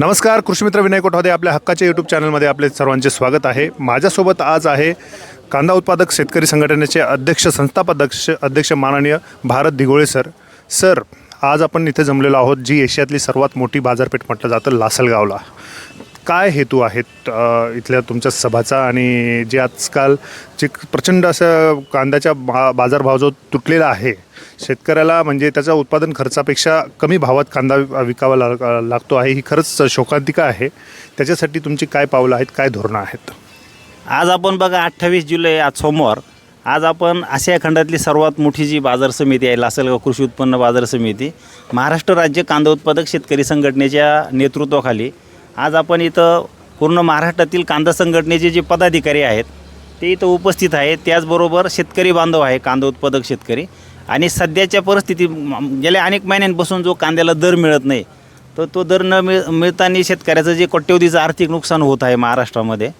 नमस्कार कृषीमित्र विनय कोठावदे आपल्या हक्काच्या यूट्यूब चॅनलमध्ये आपले सर्वांचे स्वागत आहे. माझ्यासोबत आज आहे कांदा उत्पादक शेतकरी संघटनेचे अध्यक्ष संस्थापक अध्यक्ष अध्यक्ष माननीय भारत दिगोळे सर. सर आज आपण इथे जमलेलो आहोत जी एशियातली सर्वात मोठी बाजारपेठ म्हटलं जातं लासलगावला. काय हेतू आहेत इथल्या तुमच्या सभाचा? आणि जे आजकाल जे प्रचंड असं कांद्याच्या बा बाजारभाव जो तुटलेला आहे शेतकऱ्याला म्हणजे त्याचा उत्पादन खर्चापेक्षा कमी भावात कांदा विकावा लाग लागतो आहे ही खरंच शोकांतिका आहे. त्याच्यासाठी तुमची काय पावलं आहेत काय धोरणं आहेत? आज आपण बघा अठ्ठावीस जुलै आज सोमवार. आज आपण आशिया खंडातली सर्वात मोठी जी बाजार समिती आहे लासलगाव कृषी उत्पन्न बाजार समिती. महाराष्ट्र राज्य कांदा उत्पादक शेतकरी संघटनेच्या नेतृत्वाखाली आज आपण इथं पूर्ण महाराष्ट्रातील कांदा संघटनेचे जे पदाधिकारी आहेत ते इथं उपस्थित आहेत. त्याचबरोबर शेतकरी बांधव आहे कांदा उत्पादक शेतकरी. आणि सध्याच्या परिस्थिती गेल्या अनेक महिन्यांपासून जो कांद्याला दर मिळत नाही तर तो दर न मिळ मिळताना शेतकऱ्याचं जे कोट्यवधीचं आर्थिक नुकसान होत आहे महाराष्ट्रामध्ये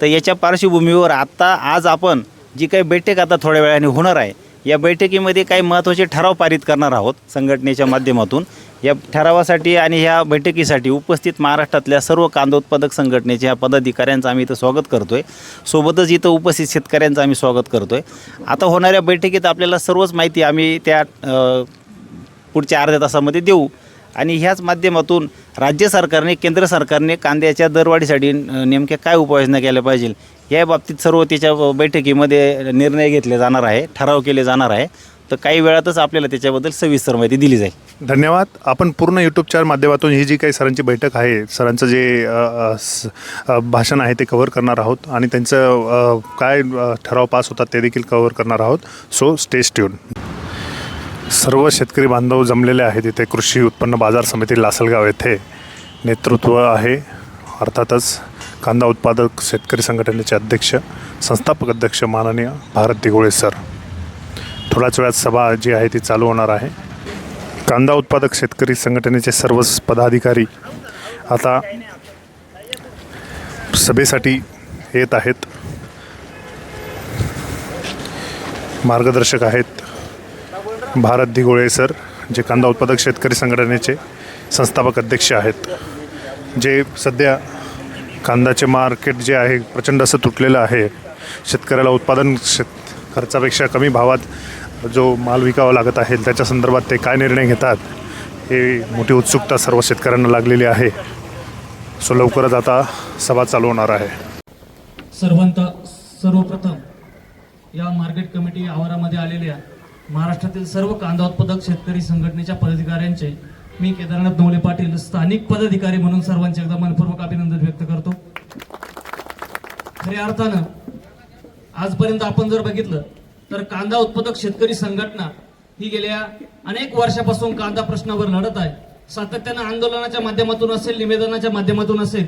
तर याच्या पार्श्वभूमीवर आत्ता आज आपण जी काही बैठक आता थोड्या वेळाने होणार आहे या बैठकीमध्ये काही महत्त्वाचे ठराव पारित करणार आहोत संघटनेच्या माध्यमातून. या ठरावासाठी आणि ह्या बैठकीसाठी उपस्थित महाराष्ट्रातल्या सर्व कांदा उत्पादक संघटनेच्या पदाधिकाऱ्यांचं आम्ही इथं स्वागत करतो आहे सोबतच इथं उपस्थित शेतकऱ्यांचं आम्ही स्वागत करतो आहे आता होणाऱ्या बैठकीत आपल्याला सर्वच माहिती आम्ही त्या पुढच्या अर्ध्या तासामध्ये देऊ. आणि ह्याच माध्यमातून राज्य सरकारने केंद्र सरकारने कांद्याच्या दरवाढीसाठी नेमक्या काय उपाययोजना केल्या पाहिजे? या बाबतीत सर्व त्याच्या बैठकीमध्ये निर्णय घेतले जाणार आहे ठराव केले जाणार आहे. तर काही वेळातच आपल्याला त्याच्याबद्दल सविस्तर माहिती दिली जाईल. धन्यवाद. आपण पूर्ण यूट्यूबच्या माध्यमातून ही जी काही सरांची बैठक आहे सरांचं जे अ, अ, स- अ, भाषण आहे ते कव्हर करणार आहोत आणि त्यांचं अ, काय अ, ठराव पास होतात ते देखील कव्हर करणार आहोत. सो स्टेज ट्यून सर्व शेतकरी बांधव जमलेले आहेत इथे. कृषी उत्पन्न बाजार समिती लासलगाव येथे नेतृत्व आहे. अर्थातच कांदा उत्पादक शेतकरी संघटनेचे अध्यक्ष संस्थापक अध्यक्ष माननीय भारत दिगोळे सर. थोड्याच वेळात सभा जी आहे ती चालू होणार आहे. कांदा उत्पादक शेतकरी संघटनेचे सर्वच पदाधिकारी आता सभेसाठी येत आहेत. मार्गदर्शक आहेत भारत दिगोळे सर जे कांदा उत्पादक शेतकरी संघटनेचे संस्थापक अध्यक्ष आहेत. जे सध्या कांद्याचे मार्केट जे आहे प्रचंड असं तुटलेलं आहे. शेतकऱ्याला उत्पादन शेत खर्चापेक्षा कमी भावात जो माल विकावा लागत आहे त्याच्या संदर्भात ते काय निर्णय घेतात हे मोठी उत्सुकता सर्व शेतकऱ्यांना लागलेली आहे. सो लवकरच आता सभा चालू होणार आहे. सर्वांत सर्वप्रथम या मार्केट कमिटी आवारामध्ये आलेल्या महाराष्ट्रातील सर्व कांदा उत्पादक शेतकरी संघटनेच्या पदाधिकाऱ्यांचे मी केदारनाथ नवले पाटील स्थानिक पदाधिकारी म्हणून सर्वांचे एकदा मनपूर्वक अभिनंदन व्यक्त करतो. खऱ्या अर्थानं आजपर्यंत आपण जर बघितलं तर कांदा उत्पादक शेतकरी संघटना ही गेल्या अनेक वर्षापासून कांदा प्रश्नावर लढत आहे. सातत्यानं आंदोलनाच्या माध्यमातून असेल निवेदनाच्या माध्यमातून असेल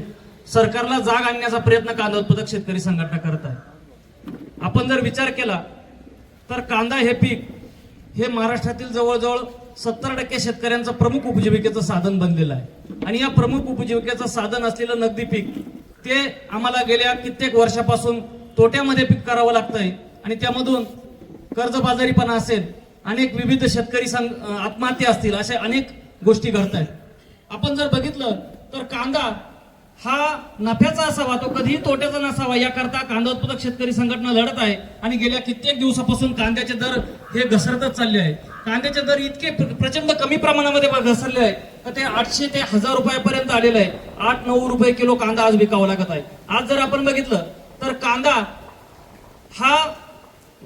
सरकारला जाग आणण्याचा प्रयत्न कांदा उत्पादक शेतकरी संघटना करत आहे. आपण जर विचार केला तर कांदा हे पीक हे महाराष्ट्रातील जवळजवळ सत्तर टक्के शेतकऱ्यांचं प्रमुख उपजीविकेचं साधन बनलेलं आहे. आणि या प्रमुख उपजीविकेचं साधन असलेलं नगदी पीक ते आम्हाला गेल्या कित्येक वर्षापासून तोट्यामध्ये पीक करावं लागतंय. आणि त्यामधून कर्जबाजारीपणा असेल अनेक विविध शेतकरी संघ आत्महत्या असतील अशा अनेक गोष्टी घडत आहेत आपण जर बघितलं तर कांदा हा नफ्याचा असावा तो कधीही तोट्याचा नसावा याकरता कांदा उत्पादक शेतकरी संघटना लढत आहे आणि गेल्या कित्येक दिवसापासून कांद्याचे दर हे घसरतच चालले आहे कांद्याचे दर इतके प्र- प्रचंड कमी प्रमाणामध्ये घसरले आहे तर ते आठशे ते हजार रुपयापर्यंत आलेलं आहे आठ नऊ रुपये किलो कांदा आज विकावा लागत आहे. आज जर आपण बघितलं तर कांदा हा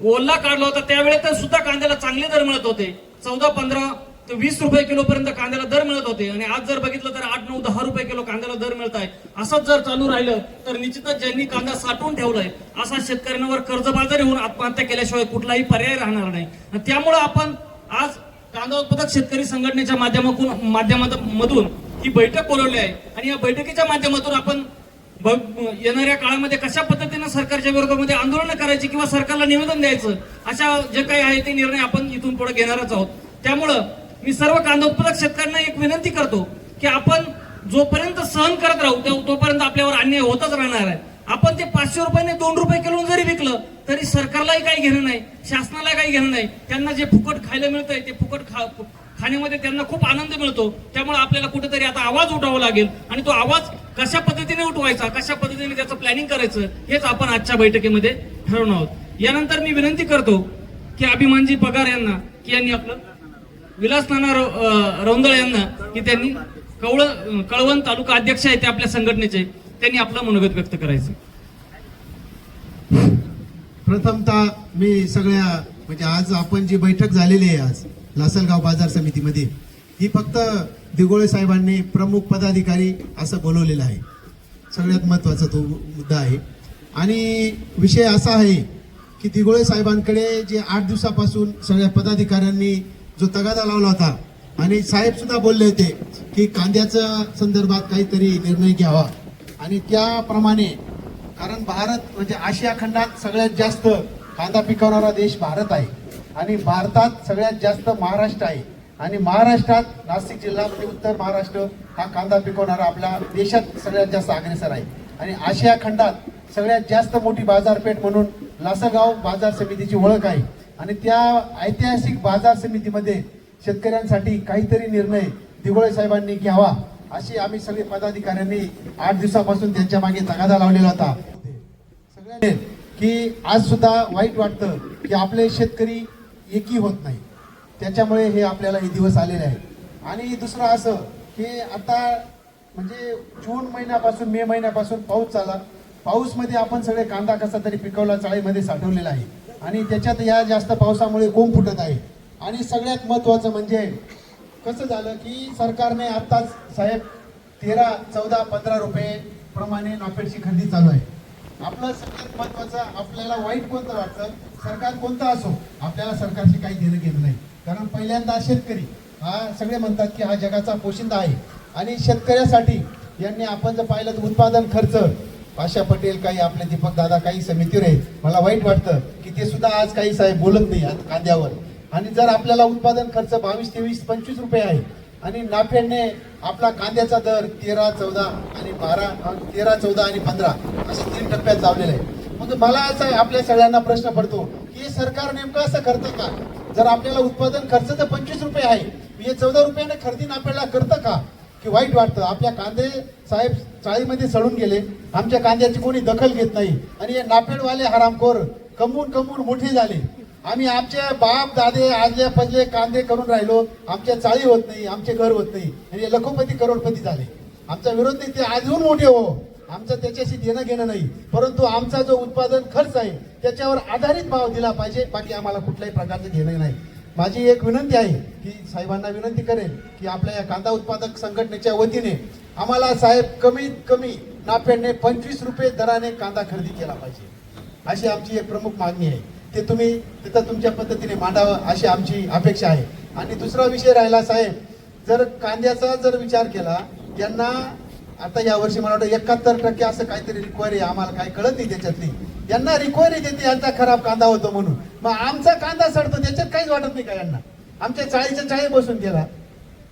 ओला काढला होता त्यावेळेस सुद्धा कांद्याला चांगले दर मिळत होते. चौदा पंधरा ते वीस रुपये किलो पर्यंत कांद्याला दर मिळत होते. आणि आज जर बघितलं तर आठ नऊ दहा रुपये किलो कांद्याला दर मिळत आहे. असंच जर चालू राहिलं तर निश्चितच ज्यांनी कांदा साठवून ठेवलाय असा शेतकऱ्यांवर कर्जबाजारी होऊन आत्महत्या केल्याशिवाय कुठलाही पर्याय राहणार नाही. त्यामुळं आपण आज कांदा उत्पादक शेतकरी संघटनेच्या माध्यमातून माध्यमातून ही बैठक बोलवली आहे. आणि या बैठकीच्या माध्यमातून आपण बघ येणाऱ्या काळामध्ये कशा पद्धतीनं सरकारच्या विरोधामध्ये आंदोलन करायची किंवा सरकारला निवेदन द्यायचं अशा जे काही आहे ते निर्णय आपण इथून पुढे घेणारच आहोत. त्यामुळं मी सर्व कांदा उत्पादक शेतकऱ्यांना एक विनंती करतो की आपण जोपर्यंत सहन करत राहू तो- तोपर्यंत आपल्यावर अन्याय होतच राहणार आहे. आपण ते पाचशे रुपयाने दोन रुपये किलो जरी विकलं तरी सरकारलाही काही घेणं नाही शासनाला काही घेणं नाही. त्यांना जे फुकट खायला मिळतंय ते फुकट खा ठाण्यामध्ये त्यांना खूप आनंद मिळतो. त्यामुळे आपल्याला कुठेतरी आता आवाज उठवावा लागेल. आणि तो आवाज कशा पद्धतीने उठवायचा कशा पद्धतीने त्याचं प्लॅनिंग करायचं हेच आपण आजच्या बैठकीमध्ये ठरवणार आहोत. यानंतर मी विनंती करतो की अभिमानजी पगार यांना की यांनी आपलं विलास नाना रौंदळ यांना की त्यांनी कवळ कळवण तालुका अध्यक्ष आहे ते आपल्या संघटनेचे त्यांनी आपलं मनोगत व्यक्त करायचं. प्रथमतः मी सगळ्या म्हणजे आज आपण जी बैठक झालेली आहे आज लासलगाव बाजार समितीमध्ये. ही फक्त दिगोळे साहेबांनी प्रमुख पदाधिकारी असं बोलवलेलं आहे. सगळ्यात महत्त्वाचा तो मुद्दा आहे. आणि विषय असा आहे की दिगोळे साहेबांकडे जे आठ दिवसापासून सगळ्या पदाधिकाऱ्यांनी जो तगादा लावला होता आणि साहेबसुद्धा बोलले होते की कांद्याच्या संदर्भात काहीतरी निर्णय घ्यावा. आणि त्याप्रमाणे कारण भारत म्हणजे आशिया खंडात सगळ्यात जास्त कांदा पिकवणारा देश भारत आहे. आणि भारतात सगळ्यात जास्त महाराष्ट्र आहे. आणि महाराष्ट्रात नाशिक जिल्हा म्हणजे उत्तर महाराष्ट्र हा कांदा पिकवणारा आपल्या देशात सगळ्यात जास्त अग्रेसर आहे. आणि आशिया खंडात सगळ्यात जास्त मोठी बाजारपेठ म्हणून लासगाव बाजार समितीची ओळख आहे. आणि त्या ऐतिहासिक बाजार समितीमध्ये शेतकऱ्यांसाठी काहीतरी निर्णय दिगोळे साहेबांनी घ्यावा अशी आम्ही सगळे पदाधिकाऱ्यांनी आठ दिवसापासून त्यांच्या मागे तगादा लावलेला होता. सगळ्यांनी की आज सुद्धा वाईट वाटतं की आपले शेतकरी एकी होत नाही. त्याच्यामुळे हे आपल्याला हे दिवस आलेले आहेत. आणि दुसरं असं की आता म्हणजे जून महिन्यापासून मे महिन्यापासून पाऊस चाला पाऊसमध्ये आपण सगळे कांदा कसा तरी पिकवला चाळीमध्ये साठवलेला आहे. आणि त्याच्यात या जास्त पावसामुळे कोंब फुटत आहे. आणि सगळ्यात महत्त्वाचं म्हणजे कसं झालं की सरकारने आत्ताच साहेब तेरा चौदा पंधरा रुपये प्रमाणे नाफेडची खरेदी चालू आहे. आपलं सगळ्यात महत्वाचं आपल्याला वाईट कोणतं वाटतं? सरकार कोणतं असो आपल्याला सरकारशी काही देणं घेणं नाही. कारण पहिल्यांदा शेतकरी हा सगळे म्हणतात की हा जगाचा पोशिंदा आहे. आणि शेतकऱ्यासाठी यांनी आपण जर पाहिलं तर उत्पादन खर्च पाशा पटेल काही आपले दीपक दादा काही समितीवर आहेत मला वाईट वाटतं की ते सुद्धा आज काही साहेब बोलत नाही आज कांद्यावर. आणि जर आपल्याला उत्पादन खर्च बावीस तेवीस पंचवीस रुपये आहे आणि नाफेडने आपला कांद्याचा दर तेरा चौदा आणि बारा तेरा चौदा आणि पंधरा असे तीन टप्प्यात लावलेले आहे मग मला असं आपल्या सगळ्यांना प्रश्न पडतो की सरकार नेमकं असं करतं का? जर आपल्याला उत्पादन खर्च तर पंचवीस रुपये आहे हे चौदा रुपयाने खरेदी नाफेडला करतं का? की वाईट वाटतं? आपल्या कांदे साहेब चाळीमध्ये सडून गेले आमच्या कांद्याची कोणी दखल घेत नाही आणि हे नाफेडवाले हरामखोर कमवून कमवून मोठे झाले. आम्ही आमचे बाप दादे आजले पजले कांदे करून राहिलो. आमच्या चाळी होत नाही आमचे घर होत नाही. आणि लखोपती करोडपती झाले. आमचा विरोध नाही ते अजून मोठे हो. आमचं त्याच्याशी देणं घेणं नाही. परंतु आमचा जो उत्पादन खर्च आहे त्याच्यावर आधारित भाव दिला पाहिजे. बाकी आम्हाला कुठल्याही प्रकारचं घेणं नाही. माझी एक विनंती आहे की साहेबांना विनंती करेल की आपल्या या कांदा उत्पादक संघटनेच्या वतीने आम्हाला साहेब कमीत कमी नाफेडने पंचवीस रुपये दराने कांदा खरेदी केला पाहिजे. अशी आमची एक प्रमुख मागणी आहे. ते तुम्ही तिथं तुमच्या पद्धतीने मांडावं अशी आमची अपेक्षा आहे. आणि दुसरा विषय राहिला साहेब जर कांद्याचा जर विचार केला यांना आता या वर्षी मला वाटतं एकाहत्तर टक्के असं काहीतरी रिक्वायरी आहे आम्हाला काही कळत नाही त्याच्यातली. यांना रिक्वायरी देते यांचा खराब कांदा होतो म्हणून. मग आमचा कांदा सडतो त्याच्यात काहीच वाटत नाही का यांना? आमच्या चाळीच्या चाळी बसून गेला.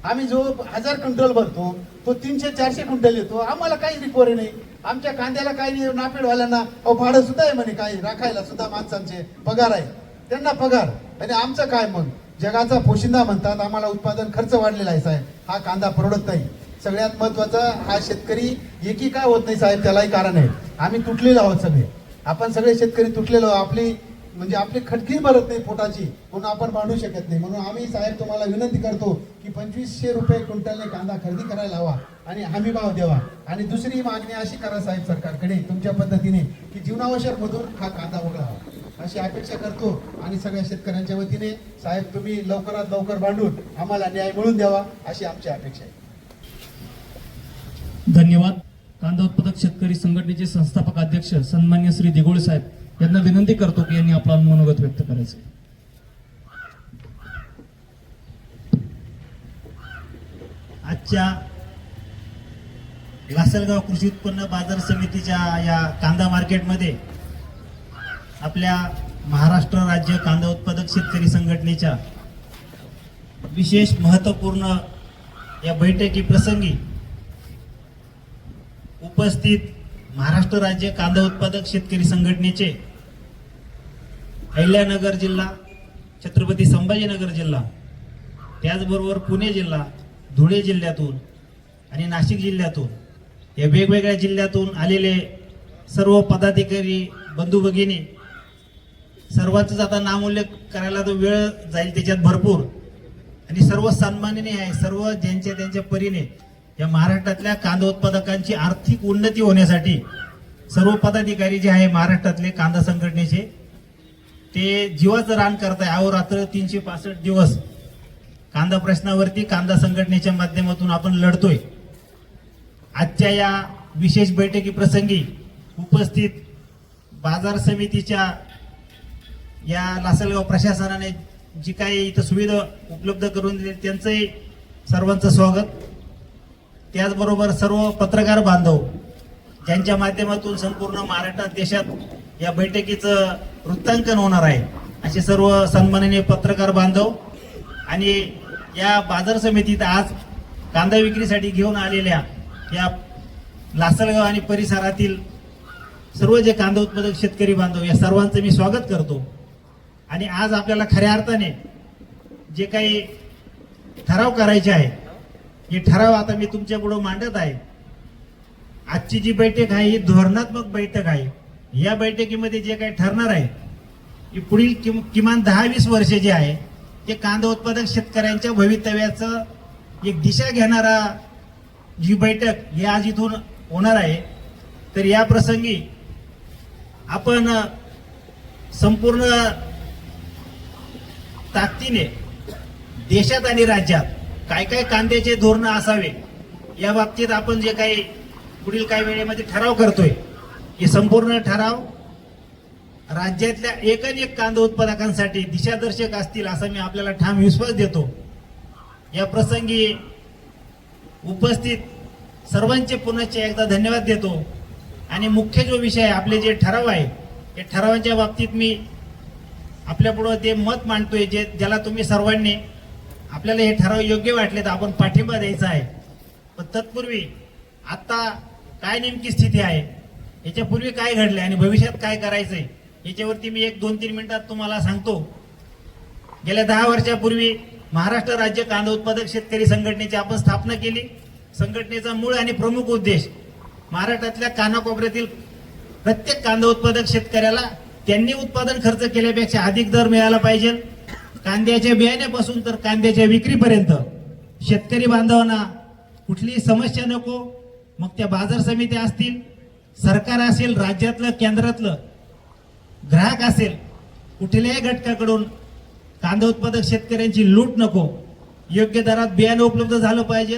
आम्ही जो हजार क्विंटल भरतो तो तीनशे चारशे क्विंटल येतो. आम्हाला काहीच रिक्वायरी नाही. आमच्या कांद्याला काही नाही नापेडवाल्यांना अहो भाडं सुद्धा आहे म्हणे काही. राखायला सुद्धा माणसांचे पगार आहे. त्यांना पगार. आणि आमचं काय मग? जगाचा पोशिंदा म्हणतात आम्हाला उत्पादन खर्च वाढलेला आहे साहेब. हा कांदा परवडत नाही. सगळ्यात महत्त्वाचा हा शेतकरी एकी काय होत नाही साहेब त्यालाही कारण आहे. आम्ही तुटलेलो आहोत सगळे. आपण सगळे शेतकरी तुटलेलो आहोत. आपली म्हणजे आपली खटकी भरत नाही पोटाची म्हणून आपण मांडू शकत नाही. म्हणून आम्ही साहेब तुम्हाला विनंती करतो की पंचवीसशे रुपये क्विंटलने कांदा खरेदी करायला हवा आणि हमी भाव द्यावा. आणि दुसरी मागणी अशी करा साहेब सरकारकडे तुमच्या पद्धतीने की जीवनावश्यक मधून हा कांदा वगळावा अशी अपेक्षा करतो आणि सगळ्या शेतकऱ्यांच्या वतीने साहेब तुम्ही लवकरात लवकर बांधून आम्हाला न्याय मिळून द्यावा अशी आमची अपेक्षा आहे. धन्यवाद. कांदा उत्पादक शेतकरी संघटनेचे संस्थापक अध्यक्ष सन्मान्य श्री दिगोळे साहेब. यांना विनंती करतो की यांनी आपला मनोगत व्यक्त करायचं. आजच्या लासलगाव कृषी उत्पन्न बाजार समितीच्या या कांदा मार्केटमध्ये आपल्या महाराष्ट्र राज्य कांदा उत्पादक शेतकरी संघटनेच्या विशेष महत्त्वपूर्ण या बैठकी प्रसंगी उपस्थित महाराष्ट्र राज्य कांदा उत्पादक शेतकरी संघटनेचे अहिल्यानगर जिल्हा छत्रपती संभाजीनगर जिल्हा त्याचबरोबर पुणे जिल्हा धुळे जिल्ह्यातून आणि नाशिक जिल्ह्यातून या वेगवेगळ्या जिल्ह्यातून आलेले सर्व पदाधिकारी बंधू भगिनी सर्वांचंच आता नामोल्लेख करायला तो वेळ जाईल त्याच्यात भरपूर. आणि सर्व सन्माननीय आहे सर्व ज्यांच्या त्यांच्या परीने या महाराष्ट्रातल्या कांदा उत्पादकांची आर्थिक उन्नती होण्यासाठी सर्व पदाधिकारी जे आहे महाराष्ट्रातले कांदा संघटनेचे ते जीवाचं रान करताय. अहोरात्र तीनशे पासष्ट दिवस. कांदा प्रश्नावरती कांदा संघटनेच्या माध्यमातून आपण लढतोय. आजच्या या विशेष बैठकी प्रसंगी उपस्थित बाजार समितीच्या या लासलगाव प्रशासनाने जी काही इथं सुविधा उपलब्ध करून दिली त्यांचंही सर्वांचं स्वागत. त्याचबरोबर सर्व पत्रकार बांधव ज्यांच्या माध्यमातून संपूर्ण महाराष्ट्रात देशात या बैठकीचं वृत्तांकन होणार आहे. असे सर्व सन्माननीय पत्रकार बांधव आणि या बाजार समितीत आज कांदा विक्रीसाठी घेऊन आलेल्या या लासलगाव आणि परिसरातील सर्व जे कांदा उत्पादक शेतकरी बांधव या सर्वांचं मी स्वागत करतो. आणि आज आपल्याला खऱ्या अर्थाने जे काही ठराव करायचे आहे हे ठराव आता मी तुमच्यापुढं मांडत आहे. आजची जी बैठक आहे ही धोरणात्मक बैठक आहे. या बैठकीमध्ये जे काही ठरणार आहे की पुढील किम किमान दहा वीस वर्ष जे आहे ते कांदा उत्पादक शेतकऱ्यांच्या भवितव्याचं एक दिशा घेणारा जी बैठक ही आज इथून होणार आहे. तर या प्रसंगी आपण संपूर्ण ताकदीने देशात आणि राज्यात काय काय कांद्याचे धोरणं असावे या बाबतीत आपण जे काही पुढील काही वेळेमध्ये ठराव करतोय हे संपूर्ण ठराव राज्यातल्या एकन कांदा उत्पादकांसाठी दिशादर्शक असतील असा मी आपल्याला ठाम विश्वास देतो. या प्रसंगी उपस्थित सर्वांचे पुनश्च एकदा धन्यवाद देतो. आणि मुख्य जो विषय आहे आपले जे ठराव आहे ते ठरावांच्या बाबतीत मी आपल्यापुढं ते मत मांडतोय जे ज्याला तुम्ही सर्वांनी आपल्याला हे ठराव योग्य वाटले तर आपण पाठिंबा द्यायचा आहे. पण तत्पूर्वी आत्ता काय नेमकी स्थिती आहे याच्यापूर्वी काय घडलंय आणि भविष्यात काय करायचंय याच्यावरती मी एक दोन तीन मिनिटात तुम्हाला सांगतो. गेल्या दहा वर्षापूर्वी महाराष्ट्र राज्य कांदा उत्पादक शेतकरी संघटनेची आपण स्थापना केली. संघटनेचा मूळ आणि प्रमुख उद्देश महाराष्ट्रातल्या कानाकोपऱ्यातील प्रत्येक कांदा उत्पादक शेतकऱ्याला त्यांनी उत्पादन खर्च केल्यापेक्षा अधिक दर मिळाला पाहिजे. कांद्याच्या बियाण्यापासून तर कांद्याच्या विक्रीपर्यंत. शेतकरी बांधवांना कुठलीही समस्या नको मग त्या बाजार समित्या असतील सरकार असेल राज्यातलं केंद्रातलं ग्राहक असेल कुठल्याही घटकाकडून कांदा उत्पादक शेतकऱ्यांची लूट नको. योग्य दरात बियाणं उपलब्ध झालं पाहिजे.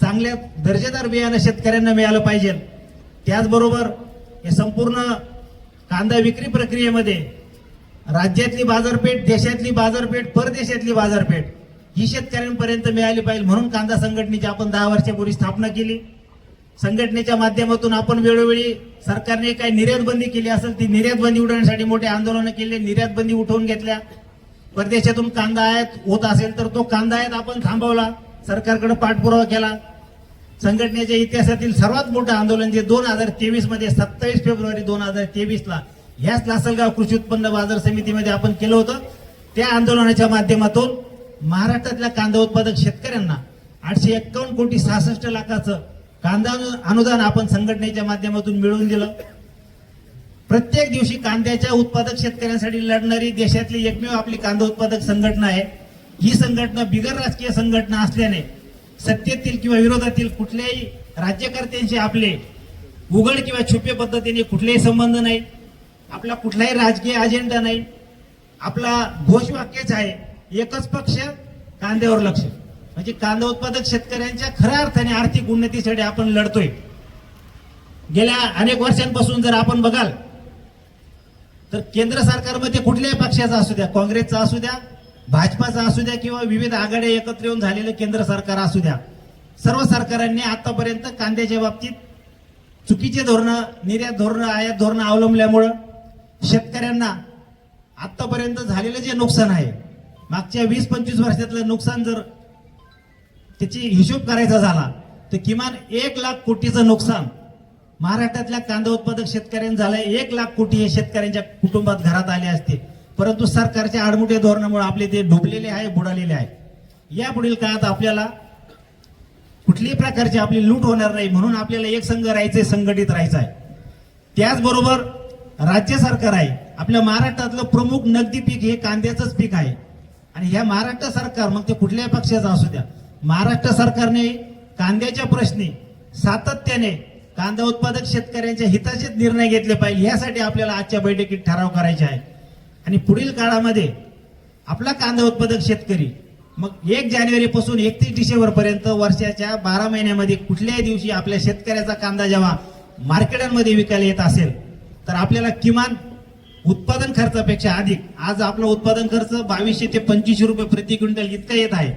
चांगल्या दर्जेदार बियाणं शेतकऱ्यांना मिळालं पाहिजे. त्याचबरोबर हे संपूर्ण कांदा विक्री प्रक्रियेमध्ये राज्यातली बाजारपेठ देशातली बाजारपेठ परदेशातली बाजारपेठ ही शेतकऱ्यांपर्यंत मिळाली पाहिजे. म्हणून कांदा संघटनेची आपण दहा वर्षापूर्वी स्थापना केली. संघटनेच्या माध्यमातून आपण वेळोवेळी सरकारने काही निर्यात बंदी केली असेल ती निर्यात बंदी उठवण्यासाठी मोठे आंदोलनं केले निर्यात बंदी उठवून घेतल्या. परदेशातून कांदा आयात होत असेल तर तो कांदा आयात आपण थांबवला सरकारकडे पाठपुरावा केला. संघटनेच्या इतिहासातील सर्वात मोठं आंदोलन जे दोन हजार तेवीसमध्ये सत्तावीस फेब्रुवारी दोन हजार तेवीस ला ह्याच लासलगाव कृषी उत्पन्न बाजार समितीमध्ये आपण केलं होतं. त्या आंदोलनाच्या माध्यमातून महाराष्ट्रातल्या कांदा उत्पादक शेतकऱ्यांना आठशे एक्कावन्न कोटी सहासष्ट लाखाचं कांदा अनु- अनुदान आपण संघटनेच्या माध्यमातून मिळवून दिलं. प्रत्येक दिवशी कांद्याच्या उत्पादक शेतकऱ्यांसाठी लढणारी देशातली एकमेव आपली कांदा उत्पादक संघटना आहे. ही संघटना बिगर राजकीय संघटना असल्याने सत्तेतील किंवा विरोधातील कुठल्याही राज्यकर्त्यांशी आपले उघड किंवा छुपे पद्धतीने कुठलेही संबंध नाही. आपला कुठलाही राजकीय अजेंडा नाही. आपला घोषवाक्यच आहे एकच पक्ष कांद्यावर लक्ष. म्हणजे कांदा उत्पादक शेतकऱ्यांच्या खऱ्या अर्थाने आर्थिक उन्नतीसाठी आपण लढतोय. गेल्या अनेक वर्षांपासून जर आपण बघाल तर केंद्र सरकारमध्ये कुठल्याही पक्षाचा असू द्या काँग्रेसचा असू द्या भाजपाचा असू द्या किंवा विविध आघाड्या एकत्र येऊन झालेलं केंद्र सरकार असू द्या सर्व सरकारांनी आतापर्यंत कांद्याच्या बाबतीत चुकीचे धोरणं निर्यात धोरणं आयात धोरणं अवलंबल्यामुळं शेतकऱ्यांना आतापर्यंत झालेलं जे नुकसान आहे मागच्या वीस पंचवीस वर्षातलं नुकसान जर त्याची हिशोब करायचा झाला तर किमान एक लाख कोटीचं नुकसान. महाराष्ट्रातल्या कांदा उत्पादक शेतकऱ्यांनी झालंय एक लाख कोटी हे शेतकऱ्यांच्या कुटुंबात घरात आले असते. परंतु सरकारच्या आडमुठे धोरणामुळे आपले ते डुबलेले आहे बुडालेले आहे. या पुढील काळात आपल्याला कुठल्याही प्रकारची आपली लूट होणार नाही म्हणून आपल्याला एक संघ राहायचंय संघटित राहायचं आहे. त्याचबरोबर राज्य सरकार आहे. आपल्या महाराष्ट्रातलं प्रमुख नगदी पीक हे कांद्याचंच पीक आहे. आणि ह्या महाराष्ट्र सरकार मग ते कुठल्याही पक्षाचं असू द्या महाराष्ट्र सरकारने कांद्याच्या प्रश्नी सातत्याने कांदा उत्पादक शेतकऱ्यांच्या हिताचेच निर्णय घेतले पाहिजे यासाठी आपल्याला आजच्या बैठकीत ठराव करायचे आहे आणि पुढील काळामध्ये आपला कांदा उत्पादक शेतकरी मग एक जानेवारी पासून एकतीस डिसेंबर पर्यंत वर्षाच्या बारा महिन्यामध्ये कुठल्याही दिवशी आपल्या शेतकऱ्याचा कांदा जेव्हा मार्केटांमध्ये विकायला येत असेल तर आपल्याला किमान उत्पादन खर्चापेक्षा अधिक आज आपला उत्पादन खर्च बावीसशे ते पंचवीसशे रुपये प्रति क्विंटल इतका येत आहे.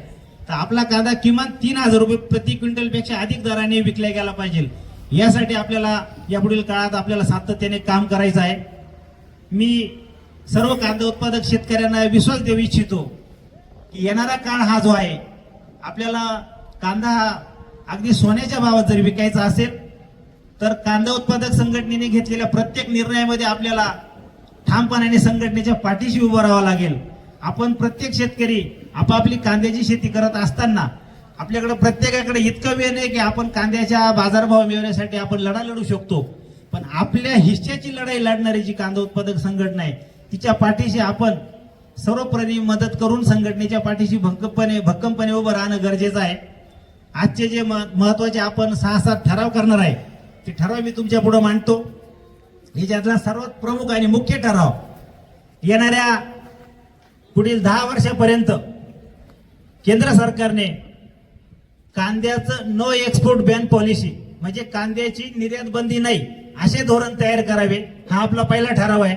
तर आपला कांदा किमान तीन हजार रुपये प्रति क्विंटलपेक्षा अधिक दराने विकला गेला पाहिजे. यासाठी आपल्याला यापुढील काळात आपल्याला सातत्याने काम करायचं आहे. मी सर्व कांदा उत्पादक शेतकऱ्यांना विश्वास देऊ इच्छितो की येणारा काळ हा जो आहे आपल्याला कांदा हा अगदी सोन्याच्या भावात जर विकायचा असेल तर कांदा उत्पादक संघटनेने घेतलेल्या प्रत्येक निर्णयामध्ये आपल्याला ठामपणाने संघटनेच्या पाठीशी उभं राहावं लागेल. आपण प्रत्येक शेतकरी आपापली कांद्याची शेती करत असताना आपल्याकडे प्रत्येकाकडे इतकं वेळ नाही की आपण कांद्याच्या बाजारभाव मिळवण्यासाठी आपण लढा लढू शकतो. पण आपल्या हिश्श्याची लढाई लढणारी जी कांदा उत्पादक संघटना आहे तिच्या पाठीशी आपण सर्वप्रथम मदत करून संघटनेच्या पाठीशी भक्कमपणे भक्कमपणे उभं राहणं गरजेचं आहे. आजचे जे म- महत्त्वाचे आपण सहा सात ठराव करणार आहे ते ठराव मी तुमच्यापुढे मांडतो. याच्यातला सर्वात प्रमुख आणि मुख्य ठराव येणाऱ्या पुढील दहा वर्षापर्यंत केंद्र सरकारने कांद्याचं नो एक्सपोर्ट बॅन पॉलिसी म्हणजे कांद्याची निर्यात बंदी नाही असे धोरण तयार करावे हा आपला पहिला ठराव आहे.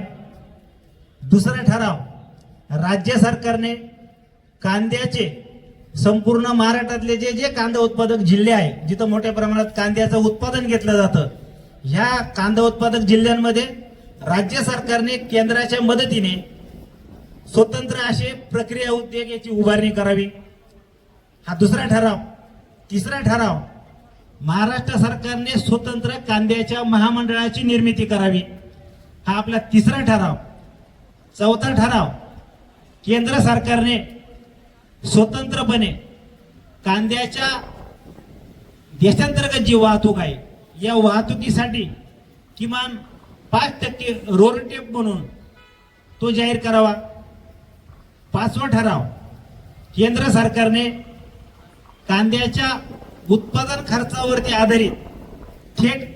दुसरा ठराव राज्य सरकारने कांद्याचे संपूर्ण महाराष्ट्रातले जे जे कांदा उत्पादक जिल्हे आहे जिथं मोठ्या प्रमाणात कांद्याचं उत्पादन घेतलं जातं ह्या कांदा उत्पादक जिल्ह्यांमध्ये राज्य सरकारने केंद्राच्या मदतीने स्वतंत्र असे प्रक्रिया उद्योग याची उभारणी करावी. हा दुसरा ठराव. तिसरा ठराव महाराष्ट्र सरकारने स्वतंत्र कांद्याच्या महामंडळाची निर्मिती करावी. हा आपला तिसरा ठराव. चौथा ठराव केंद्र सरकारने स्वतंत्रपणे कांद्याच्या देशांतर्गत जी वाहतूक आहे या वाहतुकीसाठी किमान पाच टक्के रोरटेप म्हणून तो जाहीर करावा. पाचवा ठराव केंद्र सरकारने कांद्याच्या उत्पादन खर्चावरती आधारित थेट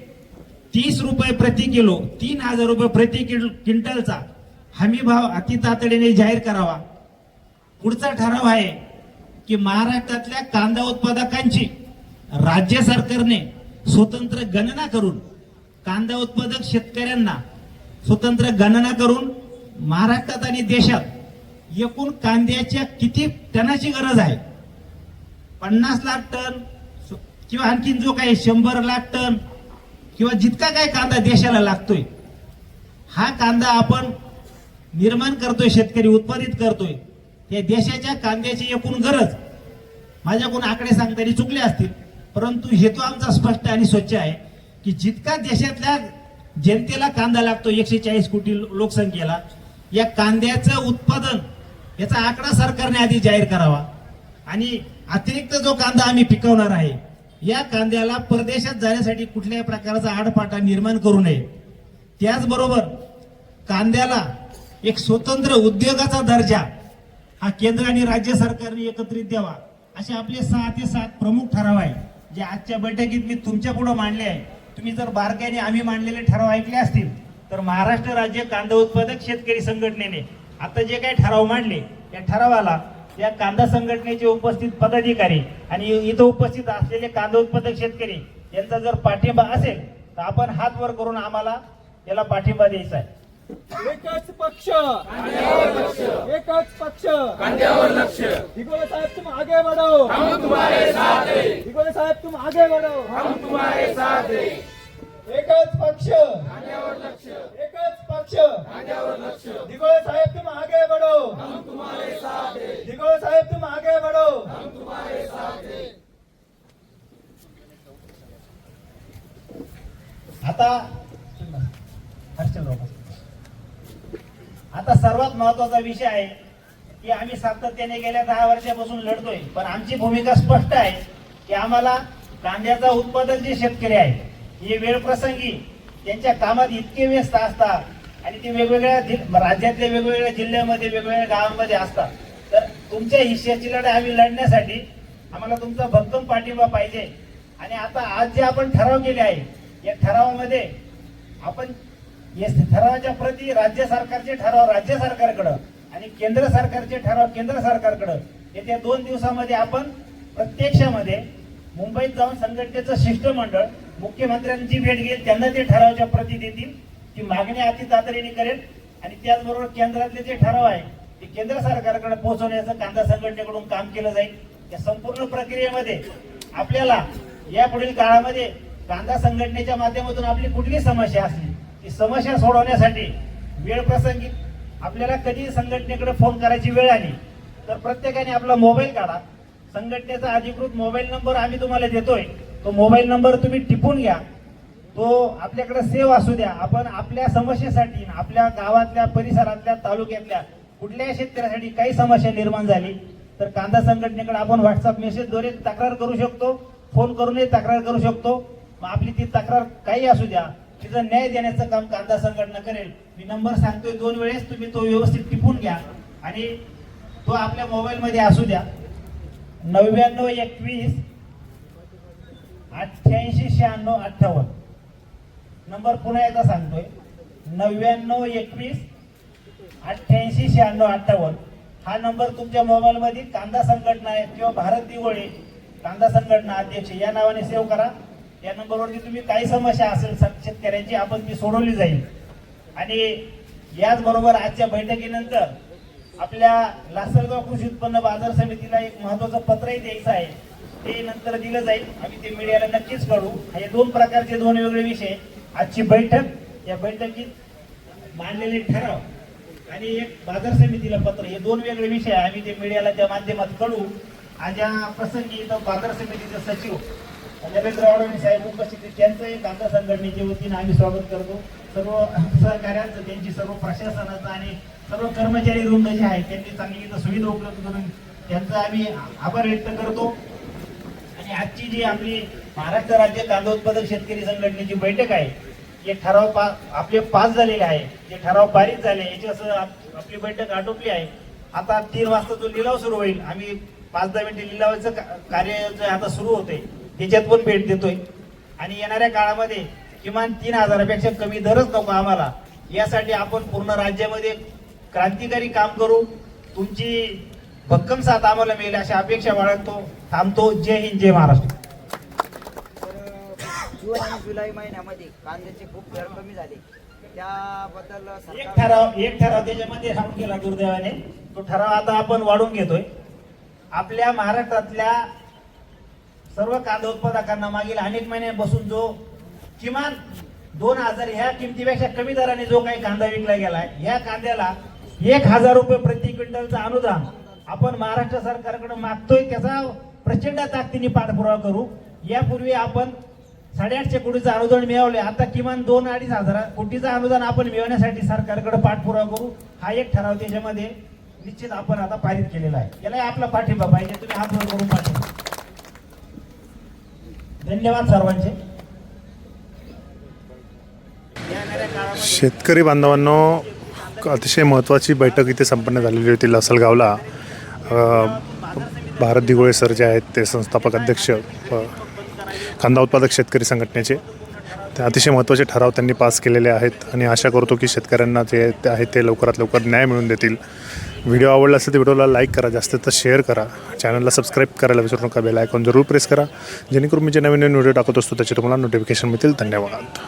तीस रुपये प्रति किलो तीन हजार रुपये प्रति किल क्विंटलचा हमी भाव अति तातडीने जाहीर करावा. पुढचा ठराव आहे की महाराष्ट्रातल्या कांदा उत्पादकांची राज्य सरकारने स्वतंत्र गणना करून कांदा उत्पादक शेतकऱ्यांना स्वतंत्र गणना करून महाराष्ट्रात आणि देशात एकूण कांद्याच्या किती टनाची गरज आहे? पन्नास लाख टन किंवा आणखीन जो काही शंभर लाख टन किंवा जितका काय कांदा देशाला लागतोय हा कांदा आपण निर्माण करतोय शेतकरी उत्पादित करतोय त्या देशाच्या कांद्याची एकूण गरज. माझ्याकडून आकडे सांगताना चुकले असतील परंतु हेतू आमचा स्पष्ट आणि स्वच्छ आहे की जितका देशातल्या जनतेला कांदा लागतो एकशे चाळीस कोटी लोकसंख्येला या कांद्याचं उत्पादन याचा आकडा सरकारने आधी जाहीर करावा. आणि अतिरिक्त जो कांदा आम्ही पिकवणार आहे या कांद्याला परदेशात जाण्यासाठी कुठल्याही प्रकारचा आडपाटा निर्माण करू नये. त्याचबरोबर कांद्याला एक स्वतंत्र उद्योगाचा दर्जा हा केंद्र आणि राज्य सरकारने एकत्रित द्यावा असे आपले सहा ते सात प्रमुख ठराव आहे जे आजच्या बैठकीत मी तुमच्यापुढे मांडले आहे. तुम्ही जर बारकाईने आम्ही मांडलेले ठराव ऐकले असतील तर महाराष्ट्र राज्य कांदा उत्पादक शेतकरी संघटनेने आता जे काही ठराव मांडले या ठरावाला या कांदा संघटनेचे उपस्थित पदाधिकारी आणि इथं उपस्थित असलेले कांदा उत्पादक शेतकरी यांचा जर पाठिंबा असेल तर आपण हात वर करून आम्हाला याला पाठिंबा द्यायचा आहे. एकच पक्ष. एकच पक्ष. दिगोले साहेब तुम आगे बढ़ो हम तुम्हारे साथ हैं. दिगोले साहेब तुम आगे बढ़ो हम तुम्हारे साथ हैं. एकच पक्ष. एकच पक्ष. दिगोळे साहेब तुम आगे बढ़ो हम तुम्हारे साथ दिगोळे साहेब तुम आगे बढ़ो हम तुम्हारे साथ आता. आता सर्वात महत्त्वाचा विषय आहे की आम्ही सातत्याने गेल्या दहा वर्षापासून लढतोय पण आमची भूमिका स्पष्ट आहे की आम्हाला कांद्याचा उत्पादक जे शेतकरी आहे हे वेळ प्रसंगी त्यांच्या कामात इतके व्यस्त असतात आणि ते वेगवेगळ्या राज्यातल्या वेगवेगळ्या जिल्ह्यामध्ये वेगवेगळ्या गावांमध्ये असतात. तर तुमच्या हिश्याची लढाई आम्ही लढण्यासाठी आम्हाला तुमचा भक्कम पाठिंबा पाहिजे. आणि आता आज जे आपण ठराव केले आहे या ठरावामध्ये आपण या ठरावाच्या प्रती राज्य सरकारचे ठराव राज्य सरकारकडं आणि केंद्र सरकारचे ठराव केंद्र सरकारकडं येत्या दोन दिवसामध्ये आपण प्रत्यक्षामध्ये मुंबईत जाऊन संघटनेचं शिष्टमंडळ मुख्यमंत्र्यांची भेट घेईल त्यांना ते ठरावाच्या प्रती देतील ती मागणी अति तातडीने करेल. आणि त्याचबरोबर केंद्रातले जे ठराव आहे ते केंद्र सरकारकडे पोहोचवण्याचं कांदा संघटनेकडून काम केलं जाईल. या संपूर्ण प्रक्रियेमध्ये आपल्याला या पुढील काळामध्ये कांदा संघटनेच्या माध्यमातून आपली कुठली समस्या असली ती समस्या सोडवण्यासाठी वेळ प्रसंगी आपल्याला कधी संघटनेकडे फोन करायची वेळ आली तर प्रत्येकाने आपला मोबाईल काढा. संघटनेचा अधिकृत मोबाईल नंबर आम्ही तुम्हाला देतोय. तो मोबाईल नंबर तुम्ही टिपून घ्या. तो आपल्याकडे सेव्ह असू द्या. आपण आपल्या समस्येसाठी आपल्या गावातल्या परिसरातल्या तालुक्यातल्या कुठल्याही शेतकऱ्यासाठी काही समस्या निर्माण झाली तर कांदा संघटनेकडे आपण व्हॉट्सअप मेसेजद्वारे तक्रार करू शकतो फोन करूनही तक्रार करू शकतो. मग आपली ती तक्रार काही असू द्या. तिथं न्याय देण्याचं काम कांदा संघटना करेल. मी नंबर सांगतोय दोन वेळेस तुम्ही तो व्यवस्थित टिपून घ्या. आणि तो आपल्या मोबाईलमध्ये असू द्या. नव्याण्णव एकवीस अठ्ठ्याऐंशी शहाण्णव अठ्ठावन्न. नंबर पुन्हा एकदा सांगतोय. नव्याण्णव एकवीस अठ्ठ्याऐंशी शहाण्णव अठ्ठावन्न. हा नंबर तुमच्या मोबाईलमध्ये कांदा संघटना आहे किंवा भारत दिवळे कांदा संघटना अध्यक्ष या नावाने सेव्ह करा. या नंबरवरती तुम्ही काही समस्या असेल स- शेतकऱ्यांची आपण ती सोडवली जाईल. आणि याचबरोबर आजच्या बैठकीनंतर आपल्या लासलगाव कृषी उत्पन्न बाजार समितीला एक महत्वाचं पत्रही द्यायचं आहे. ते नंतर दिलं जाईल. आम्ही ते मीडियाला नक्कीच कळू हे दोन प्रकारचे दोन वेगळे विषय आजची बैठक या बैठकीत मांडलेले ठराव आणि एक बाजार समितीला पत्र हे दोन वेगळे विषय आहे. आम्ही ते मीडियाला त्या माध्यमात कळू आज या प्रसंगी इथं बाजार समितीचे सचिव नरेंद्र आडवाणी साहेब उपस्थित आहेत. त्यांचंही कांदा संघटनेच्या वतीनं आम्ही स्वागत करतो. सर्व सहकार्यांचं त्यांची सर्व प्रशासनाचं आणि सर्व कर्मचारी वृंद जे आहे त्यांनी चांगली इथं सुविधा उपलब्ध करून त्यांचा आम्ही आभार व्यक्त करतो. आजची जी आपली महाराष्ट्र राज्य कांदा उत्पादक शेतकरी संघटनेची बैठक आहे जे ठराव पा आपले पास झालेले आहे जे ठराव पारित झाले याची असं आपली बैठक आटोपली आहे. आता तीन वाजता जो लिलाव सुरू होईल. आम्ही पाच दहा मिनिटे लिलावाचं का- कार्य जे आता सुरू होते त्याच्यात पण भेट देतोय. आणि येणाऱ्या काळामध्ये किमान तीन हजारापेक्षा कमी दरच नको आम्हाला. यासाठी आपण पूर्ण राज्यामध्ये क्रांतिकारी काम करू. तुमची भक्कम साथ आम्हाला मिळेल अशी अपेक्षा बाळगतो थांबतो. जय हिंद जय महाराष्ट्र. जून आणि जुलै महिन्यामध्ये कांद्याचे खूप दर कमी झाले. त्याबद्दल एक सरकार ठराव एक ठराव त्याच्यामध्ये राहून गेला दुर्दैवाने. तो ठराव आता आपण वाढून घेतोय. आपल्या महाराष्ट्रातल्या सर्व कांदा उत्पादकांना मागील अनेक महिन्यांपासून जो किमान दोन हजार ह्या किमतीपेक्षा कमी दराने जो काही कांदा विकला गेलाय या कांद्याला एक हजार रुपये प्रति क्विंटलचं अनुदान आपण महाराष्ट्र सरकारकडे मागतोय त्याचा प्रचंड ताकदीने पाठपुरावा करू. यापूर्वी आपण साडेआठशे कोटीचं अनुदान मिळवले. आता किमान दोन अडीच हजार कोटीचं अनुदान आपण मिळवण्यासाठी सरकारकडे पाठपुरावा करू. हा एक ठराव त्याच्यामध्ये निश्चित आपण आता पारित केलेला आहे. याला आपला पाठिंबा पाहिजे. तुम्ही हात वर करून पाठिंबा धन्यवाद सर्वांचे. शेतकरी बांधवांनो अतिशय महत्त्वाची बैठक इथे संपन्न झालेली होती लासलगावला. भारत दिगोळे सर जे आहेत ते संस्थापक अध्यक्ष कांदा उत्पादक शेतकरी संघटनेचे. ते अतिशय महत्त्वाचे ठराव त्यांनी पास केलेले आहेत आणि आशा करतो की शेतकऱ्यांना जे ते आहे ते लवकरात लवकर न्याय मिळून देतील. व्हिडिओ आवडला असेल तर व्हिडिओला लाईक करा जास्त तर शेअर करा. चॅनलला सबस्क्राईब करायला विसरू नका बेल आयकॉन जरूर प्रेस करा. जेणेकरून मी जे नवीन नवीन व्हिडिओ टाकत असतो त्याचे तुम्हाला नोटिफिकेशन मिळतील. धन्यवाद.